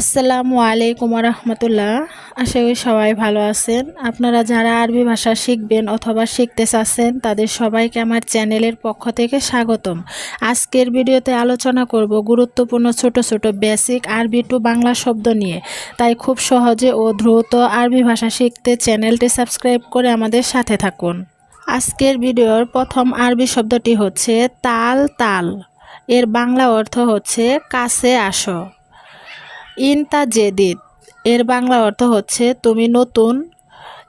আসসালামু আলাইকুম রহমতুল্লাহ আশা করি সবাই ভালো আছেন। আপনারা যারা আরবি ভাষা শিখবেন অথবা শিখতে চাচ্ছেন, তাদের সবাইকে আমার চ্যানেলের পক্ষ থেকে স্বাগতম। আজকের ভিডিওতে আলোচনা করব গুরুত্বপূর্ণ ছোট ছোট বেসিক আরবি টু বাংলা শব্দ নিয়ে। তাই খুব সহজে ও দ্রুত আরবি ভাষা শিখতে চ্যানেলটি সাবস্ক্রাইব করে আমাদের সাথে থাকুন। আজকের ভিডিওর প্রথম আরবি শব্দটি হচ্ছে তাল তাল। এর বাংলা অর্থ হচ্ছে কাছে আসো। ইনতা জেদিদ। এর বাংলা অর্থ হচ্ছে, তুমি নতুন।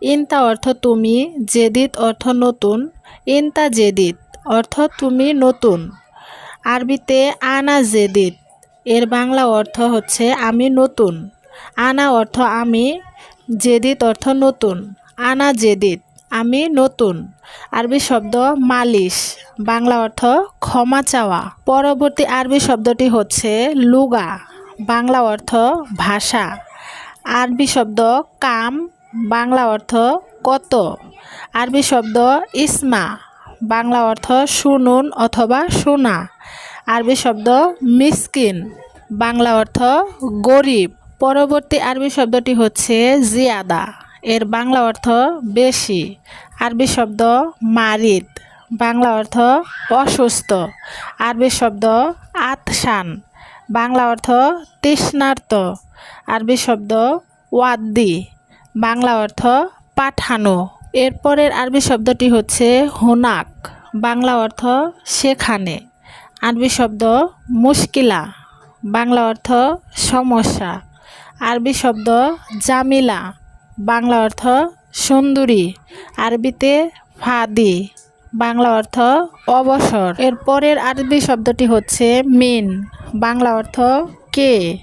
ইনতা অর্থ, তুমি জেদিদ। অর্থ, নতুন। ইনতা জেদিদ অর্থ, তুমি নতুন। আরবিতে, আনা জেদিদ। এর বাংলা অর্থ হচ্ছে, আমি নতুন। আনা অর্থ, আমি জেদিদ। অর্থ, নতুন। আনা জেদিদ, আমি নতুন। আরবি শব্দ, মালিশ। বাংলা অর্থ, ক্ষমা চাওয়া। পরবর্তী আরবি শব্দটি হচ্ছে, লুগা। বাংলা অর্থ ভাষা। আরবি শব্দ কাম, বাংলা অর্থ কত। আরবি শব্দ ইসমা, বাংলা অর্থ শুনুন অথবা শোনা আরবি শব্দ মিসকিন, বাংলা অর্থ গরিব। পরবর্তী আরবি শব্দটি হচ্ছে জিয়াদা, এর বাংলা অর্থ বেশি। আরবি শব্দ মারিদ, বাংলা অর্থ অসুস্থ। আরবি শব্দ আতসান বাংলা অর্থ তৃষ্ণার্ত, আরবি শব্দ ওয়াদ্দি, বাংলা অর্থ পাঠানো। এরপরের আরবি শব্দটি হচ্ছে হুনাক, বাংলা অর্থ সেখানে। আরবি শব্দ মুশকিলা, বাংলা অর্থ সমস্যা। আরবি শব্দ জামিলা, বাংলা অর্থ সুন্দরী। আরবিতে ফাদি বাংলা অর্থ অবসর। এর পরের আরবি শব্দটি হচ্ছে মিন। বাংলা অর্থ কে?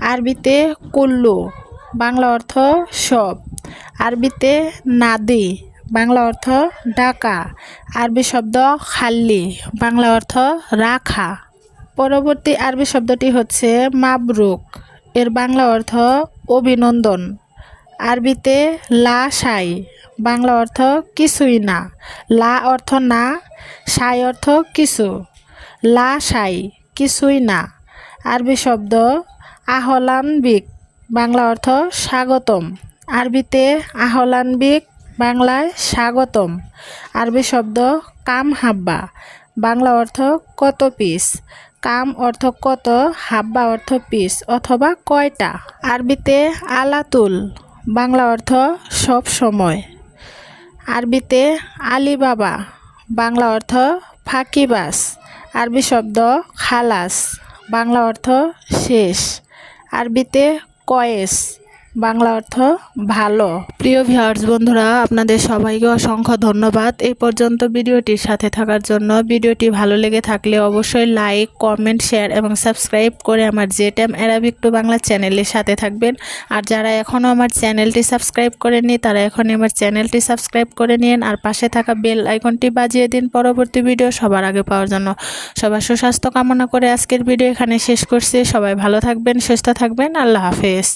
আরবিতে কুল্লু। বাংলা অর্থ সব। আরবিতে নাদি। বাংলা অর্থ ডাকা। আরবি শব্দ খাল্লি। বাংলা অর্থ রাখা। পরবর্তী আরবি শব্দটি হচ্ছে মাবরুক। এর বাংলা অর্থ অভিনন্দন। আরবিতে লা সাই, বাংলা অর্থ কিছুই না। লা অর্থ না, সাই অর্থ কিছু। লা সাই, কিছুই না। আরবি শব্দ আহলান আহলানবিক, বাংলা অর্থ স্বাগতম। আরবিতে আহলানবিক, বাংলায় স্বাগতম। আরবি শব্দ কাম হাব্বা, বাংলা অর্থ কত পিস। কাম অর্থ কত, হাব্বা অর্থ পিস অথবা কয়টা। আরবিতে আলাতুল বাংলা অর্থ সব সময়। আরবিতে আলিবাবা, বাংলা অর্থ ফাঁকিবাস আরবি শব্দ খালাস, বাংলা অর্থ শেষ, আরবিতে কয়েস। বাংলা অর্থ ভালো। প্রিয় ভিউয়ার্স বন্ধুরা, আপনাদের সবাইকে অসংখ্য ধন্যবাদ। এই পর্যন্ত ভিডিওটির সাথে থাকার জন্য। ভিডিওটি ভালো লেগে থাকলে অবশ্যই লাইক কমেন্ট শেয়ার এবং সাবস্ক্রাইব করে আমার জেটেম অ্যারাবিক টু বাংলা চ্যানেলের সাথে থাকবেন। আর যারা এখনও আমার চ্যানেলটি সাবস্ক্রাইব করেননি, তারা এখনই আমার চ্যানেলটি সাবস্ক্রাইব করে নিন। আর পাশে থাকা বেল আইকনটি বাজিয়ে দিন পরবর্তী ভিডিও সবার আগে পাওয়ার জন্য। সবার সুস্বাস্থ্য কামনা করে আজকের ভিডিও এখানে শেষ করছি। সবাই ভালো থাকবেন, সুস্থ থাকবেন। আল্লাহ হাফেজ।